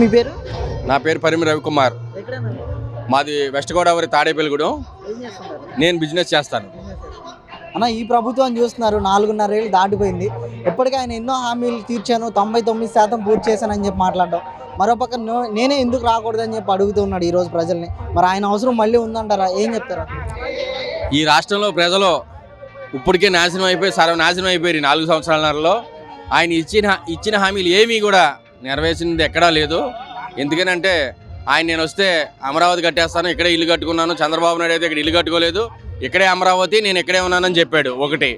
మీ పేరు? నా పేరు పరిమి రవికుమార్. మాది వెస్ట్ గోదావరి తాడేపల్లిగూడెం. నేను బిజినెస్ చేస్తాను. అన్న ఈ ప్రభుత్వం చూస్తున్నారు నాలుగున్నర ఏళ్ళు దాటిపోయింది. ఎప్పటికీ ఆయన ఎన్నో హామీలు తీర్చాను తొంభై తొమ్మిది శాతం పూర్తి చేశానని చెప్పి మాట్లాడడం. మరోపక్క నేనే ఎందుకు రాకూడదని చెప్పి అడుగుతున్నాడు ఈరోజు ప్రజల్ని. మరి ఆయన అవసరం మళ్ళీ ఉందంటారా? ఏం చెప్తారా? ఈ రాష్ట్రంలో ప్రజలు ఇప్పటికే నాశనం అయిపోయి సర్వనాశనం అయిపోయారు ఈ నాలుగు సంవత్సరాలలో ఆయన ఇచ్చిన ఇచ్చిన హామీలు ఏమీ కూడా నెరవేర్చింది ఎక్కడా లేదు. ఎందుకనంటే ఆయన నేను వస్తే అమరావతి కట్టేస్తాను ఇక్కడే ఇల్లు కట్టుకున్నాను చంద్రబాబు నాయుడు అయితే ఇక్కడ ఇల్లు కట్టుకోలేదు ఇక్కడే అమరావతి నేను ఇక్కడే ఉన్నానని చెప్పాడు ఒకటి.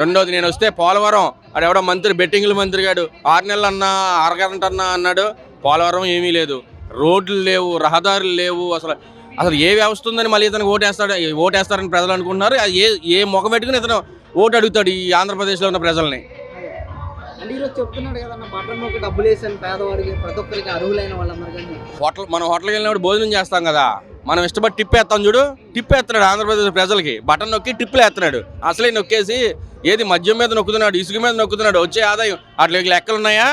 రెండోది నేను వస్తే పోలవరం అది ఎవడో మంత్రి బెట్టింగ్ల మంత్రి గాడు ఆరు నెలలు అన్నా అరగంట అన్నా అన్నాడు పోలవరం ఏమీ లేదు. రోడ్లు లేవు రహదారులు లేవు అసలు అసలు ఏ వ్యవస్థ ఉందని మళ్ళీ ఇతను ఓటేస్తాడు ఓటేస్తారని ప్రజలు అనుకుంటున్నారు ఏ ఏ ముఖం పెట్టుకుని ఇతను ఓటు అడుగుతాడు ఈ ఆంధ్రప్రదేశ్లో ఉన్న ప్రజల్ని. అంటే చెప్తున్నాడు కదన్న బటన్ నొక్కి డబ్బులు వేసాను పేదవాడికి ప్రతి ఒక్కరికి అర్హులైన వాళ్ళందరికీ హోటల్ మనం హోటల్కి వెళ్ళినప్పుడు భోజనం చేస్తాం కదా మనం ఇష్టపడి టిప్ వేస్తాం చూడు టిప్ వేస్తున్నాడు ఆంధ్రప్రదేశ్ ప్రజలకి. బటన్ నొక్కి టిప్పులు వేస్తున్నాడు. అసలే నొక్కేసి ఏది మద్యం మీద నొక్కుతున్నాడు ఇసుక మీద నొక్కుతున్నాడు వచ్చే ఆదాయం అట్లా లెక్కలు ఉన్నాయా?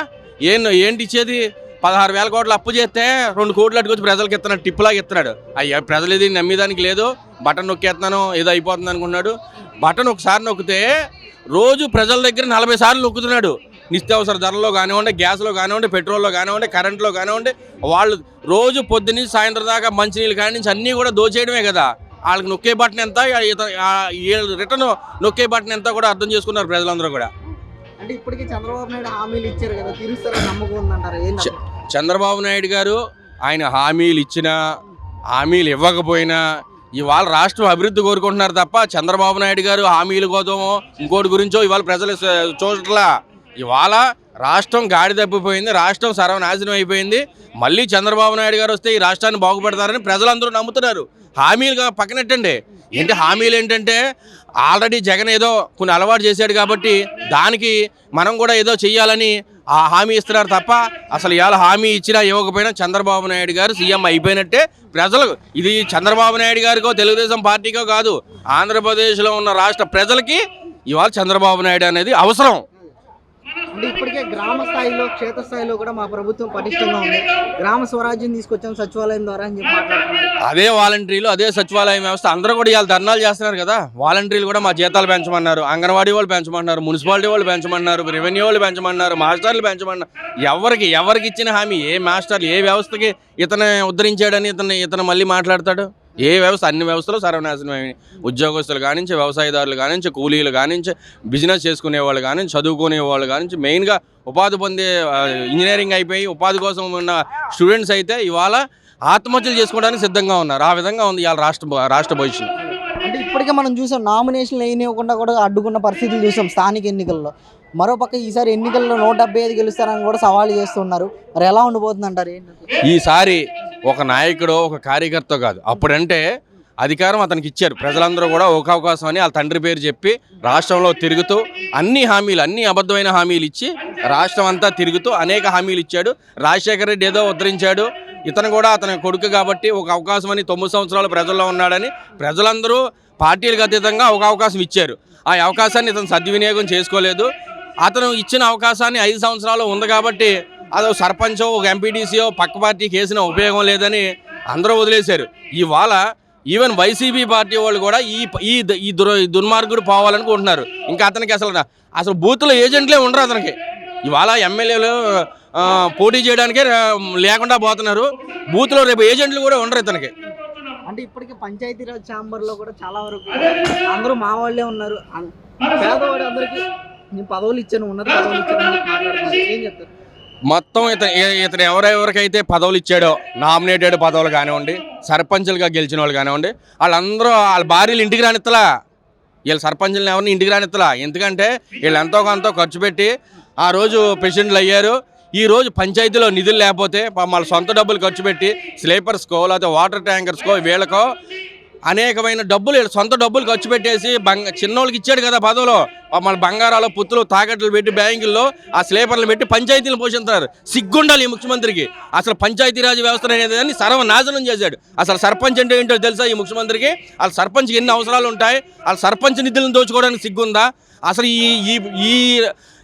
ఏం ఏంటి ఇచ్చేది? పదహారు వేల కోట్లు అప్పు చేస్తే రెండు కోట్లు అట్టుకొచ్చి ప్రజలకి ఇస్తున్నాడు టిప్పులాగా ఇస్తున్నాడు. అయ్యా ప్రజలు ఇది నమ్మేదానికి లేదు బటన్ నొక్కేస్తున్నాను ఏదో అయిపోతుంది అనుకున్నాడు బటన్ ఒకసారి నొక్కితే రోజు ప్రజల దగ్గర నలభై సార్లు నొక్కుతున్నాడు. నిత్యావసర ధరల్లో కానివ్వండి గ్యాస్లో కానివ్వండి పెట్రోల్లో కానివ్వండి కరెంట్లో కానివ్వండి వాళ్ళు రోజు పొద్దున్నీ సాయంత్రం దాకా మంచినీళ్ళు కాడి నుంచి అన్నీ కూడా దోచేయడమే కదా. వాళ్ళకి నొక్కే బటన్ ఎంత? రిటర్న్ నొక్కే బటన్ ఎంత కూడా అర్థం చేసుకున్నారు ప్రజలందరూ కూడా. అంటే ఇప్పటికీ చంద్రబాబు నాయుడు హామీలు ఇచ్చారు కదా తీరుస్తారని నమ్మకం ఉందంటారా? చంద్రబాబు నాయుడు గారు ఆయన హామీలు ఇచ్చినా హామీలు ఇవ్వకపోయినా ఇవాళ రాష్ట్రం అభివృద్ధి కోరుకుంటున్నారు తప్ప చంద్రబాబు నాయుడు గారు హామీల కోసమో ఇంకోటి గురించో ఇవాళ ప్రజలు చూడట్లా. ఇవాళ రాష్ట్రం గాడి తప్పిపోయింది రాష్ట్రం సర్వనాశనం అయిపోయింది. మళ్ళీ చంద్రబాబు నాయుడు గారు వస్తే ఈ రాష్ట్రాన్ని బాగుపడతారని ప్రజలందరూ నమ్ముతున్నారు. హామీలు పక్కనెట్టండి. ఏంటి హామీలు ఏంటంటే ఆల్రెడీ జగన్ ఏదో కొన్ని అలవాటు చేశాడు కాబట్టి దానికి మనం కూడా ఏదో చెయ్యాలని ఆ హామీ ఇస్తున్నారు తప్ప అసలు ఇవాళ హామీ ఇచ్చినా ఇవ్వకపోయినా చంద్రబాబు నాయుడు గారు సీఎం అయిపోయినట్టే ప్రజలు. ఇది చంద్రబాబు నాయుడు గారికో తెలుగుదేశం పార్టీకో కాదు. ఆంధ్రప్రదేశ్లో ఉన్న రాష్ట్ర ప్రజలకి ఇవాళ చంద్రబాబు నాయుడు అనేది అవసరం. అంటే ఇప్పటికే గ్రామ స్థాయిలో క్షేత్ర స్థాయిలో కూడా మా ప్రభుత్వం పటిష్టంగా ఉంది. గ్రామ స్వరాజ్యం తీసుకొచ్చాం సచివాలయం ద్వారా అని చెప్పి అదే వాలంటీర్లు అదే సచివాలయం వ్యవస్థ. అందరూ కూడా ఇవాళ ధర్నాలు చేస్తున్నారు కదా. వాలంటీర్లు కూడా మా జీతాలు పెంచమన్నారు అంగన్వాడీ వాళ్ళు పెంచమన్నారు మున్సిపాలిటీ వాళ్ళు పెంచమన్నారు రెవెన్యూ వాళ్ళు పెంచమన్నారు మాస్టర్లు పెంచమన్నారు. ఎవరికి ఎవరికి ఇచ్చిన హామీ? ఏ మాస్టర్లు ఏ వ్యవస్థకి ఇతను ఉద్ధరించాడని ఇతను ఇతను మళ్ళీ మాట్లాడతాడు? ఏ వ్యవస్థ అన్ని వ్యవస్థలు సర్వనాశనం అయినాయి ఉద్యోగస్తులు కానించి వ్యవసాయదారులు కానించి కూలీలు కానించి బిజినెస్ చేసుకునే వాళ్ళు కానించి చదువుకునే వాళ్ళు కానించి మెయిన్గా ఉపాధి పొందే ఇంజనీరింగ్ అయిపోయి ఉపాధి కోసం ఉన్న స్టూడెంట్స్ అయితే ఇవాళ ఆత్మహత్యలు చేసుకోవడానికి సిద్ధంగా ఉన్నారు. ఆ విధంగా ఉంది ఇవాళ రాష్ట్ర రాష్ట్ర భవిష్యత్తు. అంటే ఇప్పటికే మనం చూసాం నామినేషన్లు వేయనివ్వకుండా కూడా అడ్డుకున్న పరిస్థితులు చూసాం స్థానిక ఎన్నికల్లో. మరోపక్క ఈసారి ఎన్నికల్లో నూట డెబ్బై ఐదు గెలుస్తారని కూడా సవాల్ చేస్తున్నారు. మరి ఎలా ఉండబోతుంది అంటారు ఈసారి ఒక నాయకుడు ఒక కార్యకర్త కాదు. అప్పుడంటే అధికారం అతనికి ఇచ్చారు. ప్రజలందరూ కూడా ఒక అవకాశం అని వాళ్ళ తండ్రి పేరు చెప్పి రాష్ట్రంలో తిరుగుతూ అన్ని హామీలు అన్ని అబద్ధమైన హామీలు ఇచ్చి రాష్ట్రం అంతా తిరుగుతూ అనేక హామీలు ఇచ్చాడు. రాజశేఖర రెడ్డి ఏదో ఉద్ధరించాడు. ఇతను కూడా అతని కొడుకు కాబట్టి ఒక అవకాశం అని తొమ్మిది సంవత్సరాలు ప్రజల్లో ఉన్నాడని ప్రజలందరూ పార్టీలకు అతీతంగా ఒక అవకాశం ఇచ్చారు. ఆ అవకాశాన్ని ఇతను సద్వినియోగం చేసుకోలేదు. అతను ఇచ్చిన అవకాశాన్ని ఐదు సంవత్సరాలు ఉంది కాబట్టి అదో సర్పంచో ఒక ఎంపీటీసీయో పక్క పార్టీకి వేసిన ఉపయోగం లేదని అందరూ వదిలేశారు. ఇవాళ ఈవెన్ వైసీపీ పార్టీ వాళ్ళు కూడా ఈ ఈ ద- ఈ దుర్ దుర్మార్గుడు పోవాలనుకుంటున్నారు ఇంకా అతనికి అసలు అసలు బూత్లో ఏజెంట్లే ఉండరు అతనికి. ఇవాళ ఎమ్మెల్యేలు పోటీ చేయడానికే లేకుండా పోతున్నారు. బూత్లో రేపు ఏజెంట్లు కూడా ఉండరు ఇతనికి అంటే ఇప్పటికే పంచాయతీరాజ్ ఛాంబర్లో కూడా చాలా వరకు అందరూ మా వాళ్ళే ఉన్నారు. పేదవాడు అందరికీ నేను పదవులు ఇచ్చాను ఉన్నది పదవులు ఇచ్చాను ఏం చెప్తారు? మొత్తం ఇతను ఇతను ఎవరెవరికైతే పదవులు ఇచ్చాడో నామినేటెడ్ పదవులు కానివ్వండి సర్పంచులుగా గెలిచిన వాళ్ళు కానివ్వండి వాళ్ళందరూ వాళ్ళ భార్యలు ఇంటికి రానిత్తలా. వీళ్ళ సర్పంచులను ఎవరిని ఇంటికి రానిత్తలా. ఎందుకంటే వీళ్ళు ఎంతో కొంత ఖర్చు పెట్టి ఆ రోజు ప్రెసిడెంట్లు అయ్యారు. ఈ రోజు పంచాయతీలో నిధులు లేకపోతే వాళ్ళ సొంత డబ్బులు ఖర్చు పెట్టి స్లీపర్స్కో లేకపోతే వాటర్ ట్యాంకర్స్కో వీళ్ళకో అనేకమైన డబ్బులు సొంత డబ్బులు ఖర్చు పెట్టేసి బంగ చిన్నోళ్ళకి ఇచ్చాడు కదా పదవులో. మన బంగారాలు పుత్తులు తాకట్లు పెట్టి బ్యాంకుల్లో ఆ స్లీపర్లు పెట్టి పంచాయతీలు పోషిస్తున్నారు సిగ్గుండాలి ఈ ముఖ్యమంత్రికి. అసలు పంచాయతీరాజ్ వ్యవస్థ అనేది దాన్ని సర్వనాశనం చేశాడు. అసలు సర్పంచ్ అంటే ఏంటో తెలుసా ఈ ముఖ్యమంత్రికి? వాళ్ళ సర్పంచ్కి ఎన్ని అవసరాలు ఉంటాయి? వాళ్ళ సర్పంచ్ నిధులను దోచుకోవడానికి సిగ్గుందా? అసలు ఈ ఈ ఈ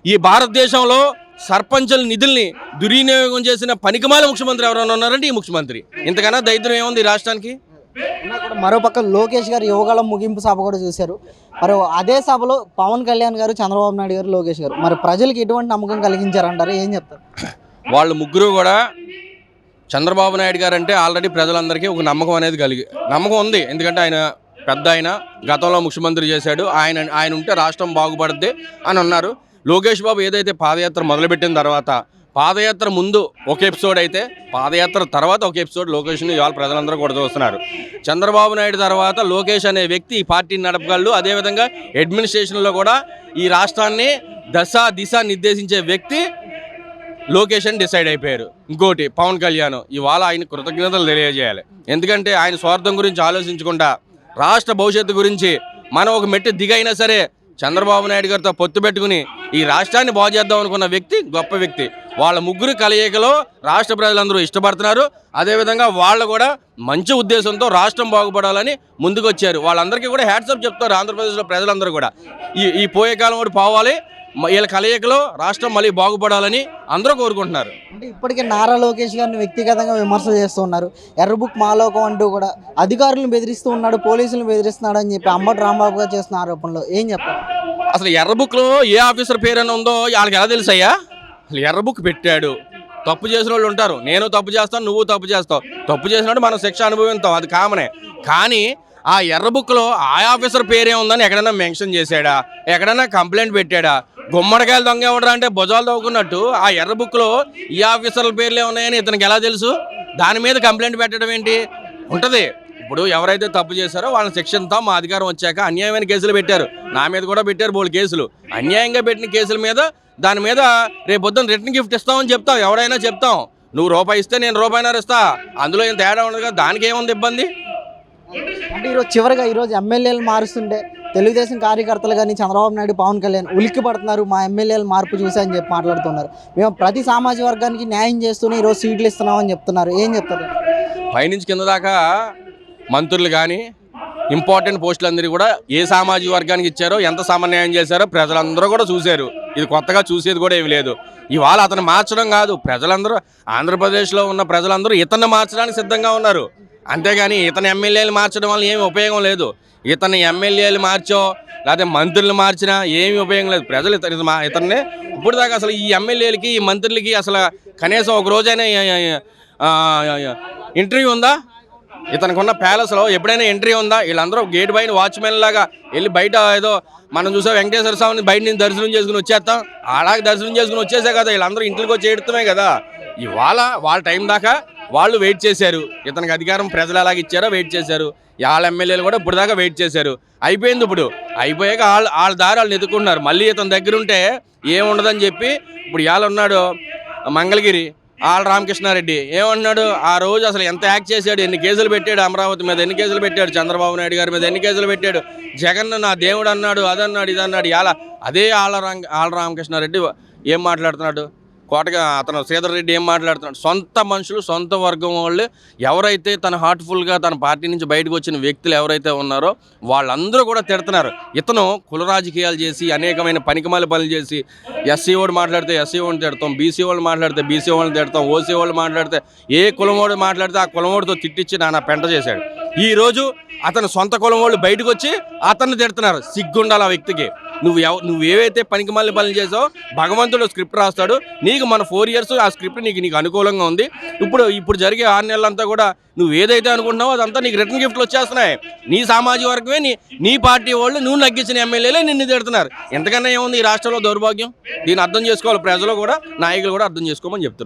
ఈ భారతదేశంలో సర్పంచుల నిధుల్ని దుర్వినియోగం చేసిన పనికిమాల ముఖ్యమంత్రి ఎవరైనా ఉన్నారంటే ఈ ముఖ్యమంత్రి? ఇంతకన్నా దరిద్రం ఏముంది ఈ రాష్ట్రానికి? మరోపక్క లోకేష్ గారు యువగళం ముగింపు సభ కూడా చూశారు. మరి అదే సభలో పవన్ కళ్యాణ్ గారు చంద్రబాబు నాయుడు గారు లోకేష్ గారు. మరి ప్రజలకు ఎటువంటి నమ్మకం కలిగించారంటారు? ఏం చెప్తారు? వాళ్ళు ముగ్గురు కూడా చంద్రబాబు నాయుడు గారు అంటే ఆల్రెడీ ప్రజలందరికీ ఒక నమ్మకం అనేది కలిగి నమ్మకం ఉంది. ఎందుకంటే ఆయన పెద్ద ఆయన గతంలో ముఖ్యమంత్రి చేశాడు. ఆయన ఆయన ఉంటే రాష్ట్రం బాగుపడుద్ది అని అన్నారు. లోకేష్ బాబు ఏదైతే పాదయాత్ర మొదలుపెట్టిన తర్వాత పాదయాత్ర ముందు ఒక ఎపిసోడ్ అయితే పాదయాత్ర తర్వాత ఒక ఎపిసోడ్ లోకేష్ని ఇవాళ ప్రజలందరూ కూడా చూస్తున్నారు చంద్రబాబు నాయుడు తర్వాత లోకేష్ అనే వ్యక్తి ఈ పార్టీని నడపగలడు. అదేవిధంగా అడ్మినిస్ట్రేషన్లో కూడా ఈ రాష్ట్రాన్ని దశ దిశ నిర్దేశించే వ్యక్తి లోకేష్ అని డిసైడ్ అయిపోయారు. ఇంకోటి పవన్ కళ్యాణ్. ఇవాళ ఆయన కృతజ్ఞతలు తెలియజేయాలి. ఎందుకంటే ఆయన స్వార్థం గురించి ఆలోచించకుండా రాష్ట్ర భవిష్యత్తు గురించి మనం ఒక మెట్టు దిగైనా సరే చంద్రబాబు నాయుడు గారితో పొత్తు పెట్టుకుని ఈ రాష్ట్రాన్ని బాగు చేద్దాం అనుకున్న వ్యక్తి గొప్ప వ్యక్తి. వాళ్ళ ముగ్గురు కలయికలో రాష్ట్ర ప్రజలందరూ ఇష్టపడుతున్నారు. అదేవిధంగా వాళ్ళు కూడా మంచి ఉద్దేశంతో రాష్ట్రం బాగుపడాలని ముందుకొచ్చారు. వాళ్ళందరికీ కూడా హ్యాట్సప్ చెప్తారు ఆంధ్రప్రదేశ్లో ప్రజలందరూ కూడా. ఈ ఈ పోయే కాలం కూడా పోవాలి. వీళ్ళ కలయికలో రాష్ట్రం మళ్ళీ బాగుపడాలని అందరూ కోరుకుంటున్నారు. అంటే ఇప్పటికే నారా లోకేష్ గారిని వ్యక్తిగతంగా విమర్శలు చేస్తూ ఉన్నారు. ఎర్ర బుక్ మాలోకం అంటూ కూడా అధికారులను బెదిరిస్తూ ఉన్నాడు పోలీసులను బెదిరిస్తున్నాడు అని చెప్పి అంబటి రాంబాబు గారు చేస్తున్న ఆరోపణలు ఏం చెప్తారు అసలు ఎర్ర బుక్లో ఏ ఆఫీసర్ పేరైనా ఉందో వాళ్ళకి ఎలా తెలుసయ్యా? అసలు ఎర్ర బుక్ పెట్టాడు. తప్పు చేసిన వాళ్ళు ఉంటారు. నేను తప్పు చేస్తాను నువ్వు తప్పు చేస్తావు. తప్పు చేసినట్టు మనం శిక్ష అనుభవిస్తాం అది కామనే. కానీ ఆ ఎర్ర బుక్లో ఆ ఆఫీసర్ పేరే ఉందని ఎక్కడైనా మెన్షన్ చేశాడా? ఎక్కడైనా కంప్లైంట్ పెట్టాడా? గుమ్మడికాయలు దొంగ ఎవడరా అంటే భుజాలు తవ్వుకున్నట్టు ఆ ఎర్ర బుక్లో ఈ ఆఫీసర్ల పేర్లే ఉన్నాయని ఇతనికి ఎలా తెలుసు? దాని మీద కంప్లైంట్ పెట్టడం ఏంటి? ఉంటుంది. ఇప్పుడు ఎవరైతే తప్పు చేశారో వాళ్ళని శిక్షిస్తాం మా అధికారం వచ్చాక అన్యాయమైన కేసులు పెట్టారు. నా మీద కూడా పెట్టారు బోళ్ళు కేసులు. అన్యాయంగా పెట్టిన కేసుల మీద దాని మీద రేపు పొద్దున్న రిటర్న్ గిఫ్ట్ ఇస్తామని చెప్తాం. ఎవడైనా చెప్తాం. నువ్వు రూపాయి ఇస్తే నేను రూపాయిన్నర ఇస్తా. అందులో ఏం తేడా ఉండదు కదా. దానికి ఏముంది ఇబ్బంది? అంటే ఈరోజు చివరిగా ఈరోజు ఎమ్మెల్యేలు మారుస్తుంటే తెలుగుదేశం కార్యకర్తలు కానీ చంద్రబాబు నాయుడు పవన్ కళ్యాణ్ ఉలిక్కి పడుతున్నారు మా ఎమ్మెల్యేలు మార్పు చూసా అని చెప్పి మాట్లాడుతున్నారు. మేము ప్రతి సామాజిక వర్గానికి న్యాయం చేస్తూనే ఈరోజు సీట్లు ఇస్తున్నామని చెప్తున్నారు. ఏం చెప్తారు? పైనుంచి కింద దాకా మంత్రులు కానీ ఇంపార్టెంట్ పోస్టులు అందరూ కూడా ఏ సామాజిక వర్గానికి ఇచ్చారో ఎంత సమన్వయం చేశారో ప్రజలందరూ కూడా చూశారు. ఇది కొత్తగా చూసేది కూడా ఏమి లేదు. ఇవాళ అతను మార్చడం కాదు. ప్రజలందరూ ఆంధ్రప్రదేశ్లో ఉన్న ప్రజలందరూ ఇతన్ని మార్చడానికి సిద్ధంగా ఉన్నారు. అంతేగాని ఇతని ఎమ్మెల్యేలు మార్చడం వల్ల ఏమి ఉపయోగం లేదు. ఇతని ఎమ్మెల్యేలు మార్చో లేకపోతే మంత్రులు మార్చినా ఏమీ ఉపయోగం లేదు. ప్రజలు ఇతని మా- ఇతన్ని ఇప్పుడు దాకా అసలు ఈ ఎమ్మెల్యేలకి ఈ మంత్రులకి అసలు కనీసం ఒక రోజైనా ఇంటర్వ్యూ ఉందా? ఇతనుకున్న ప్యాలెస్లో ఎప్పుడైనా ఎంట్రీ ఉందా? వీళ్ళందరూ గేట్ పైన వాచ్మెన్ లాగా వెళ్ళి బయట ఏదో మనం చూసా వెంకటేశ్వర స్వామిని బయట నుంచి దర్శనం చేసుకుని వచ్చేస్తాం. అలాగే దర్శనం చేసుకుని వచ్చేసే కదా వీళ్ళందరూ ఇంట్లోకి వచ్చి ఏడుతామే కదా. ఇవాళ వాళ్ళ టైం దాకా వాళ్ళు వెయిట్ చేశారు. ఇతనికి అధికారం ప్రజలు ఎలాగ ఇచ్చారో వెయిట్ చేశారు. వాళ్ళ ఎమ్మెల్యేలు కూడా ఇప్పుడు దాకా వెయిట్ చేశారు. అయిపోయింది ఇప్పుడు. అయిపోయాక వాళ్ళు వాళ్ళ దారి వాళ్ళు ఎదుర్కొంటున్నారు మళ్ళీ ఇతని దగ్గర ఉంటే ఏముండదని చెప్పి ఇప్పుడు ఇవాళ ఉన్నాడు మంగళగిరి. ఆళ్ళ రామకృష్ణారెడ్డి. ఏమన్నాడు ఆ రోజు అసలు ఎంత యాక్ట్ చేశాడు? ఎన్ని కేసులు పెట్టాడు? అమరావతి మీద ఎన్ని కేసులు పెట్టాడు? చంద్రబాబు నాయుడు గారి మీద ఎన్ని కేసులు పెట్టాడు? జగన్ నా దేవుడు అన్నాడు అదన్నాడు ఇదన్నాడు ఇలా అదే ఆళ్ళ రామ ఆళ్ళ రామకృష్ణారెడ్డి ఏం మాట్లాడుతున్నాడు? కోటగా అతను శ్రీధర్ రెడ్డి ఏం మాట్లాడుతున్నాడు? సొంత మనుషులు సొంత వర్గం వాళ్ళు ఎవరైతే తన హార్ట్ఫుల్గా తన పార్టీ నుంచి బయటకు వచ్చిన వ్యక్తులు ఎవరైతే ఉన్నారో వాళ్ళందరూ కూడా తిడుతున్నారు. ఇతను కుల రాజకీయాలు చేసి అనేకమైన పనికిమాల పనులు చేసి ఎస్సీ వాడు మాట్లాడితే ఎస్సీ వాడిని తిడతాం బీసీ వాళ్ళు మాట్లాడితే బీసీ వాళ్ళని తిడతాం ఓసీ వాళ్ళు మాట్లాడితే ఏ కులమోడు మాట్లాడితే ఆ కులమోడితో తిట్టించి నానా పెంట చేశాడు. ఈరోజు అతను సొంత కులం వాళ్ళు బయటకు వచ్చి అతన్ని తిడుతున్నారు సిగ్గుండాలి ఆ వ్యక్తికి. నువ్వు ఎవ నువ్వు ఏవైతే పనికి మళ్ళీ పనులు చేసావో భగవంతుడు స్క్రిప్ట్ రాస్తాడు. నీకు మన ఫోర్ ఇయర్స్ ఆ స్క్రిప్ట్ నీకు నీకు అనుకూలంగా ఉంది. ఇప్పుడు ఇప్పుడు జరిగే ఆరు నెలలంతా కూడా నువ్వు ఏదైతే అనుకుంటున్నావో అదంతా నీకు రిటర్న్ గిఫ్ట్లు వచ్చేస్తున్నాయి. నీ సామాజిక వర్గమే నీ నీ పార్టీ వాళ్ళు నువ్వు నగ్గించిన ఎమ్మెల్యేలే నిన్ను తిడుతున్నారు. ఎంతకన్నా ఏముంది ఈ రాష్ట్రంలో దౌర్భాగ్యం? దీన్ని అర్థం చేసుకోవాలి ప్రజలు కూడా నాయకులు కూడా అర్థం చేసుకోమని చెప్తున్నారు.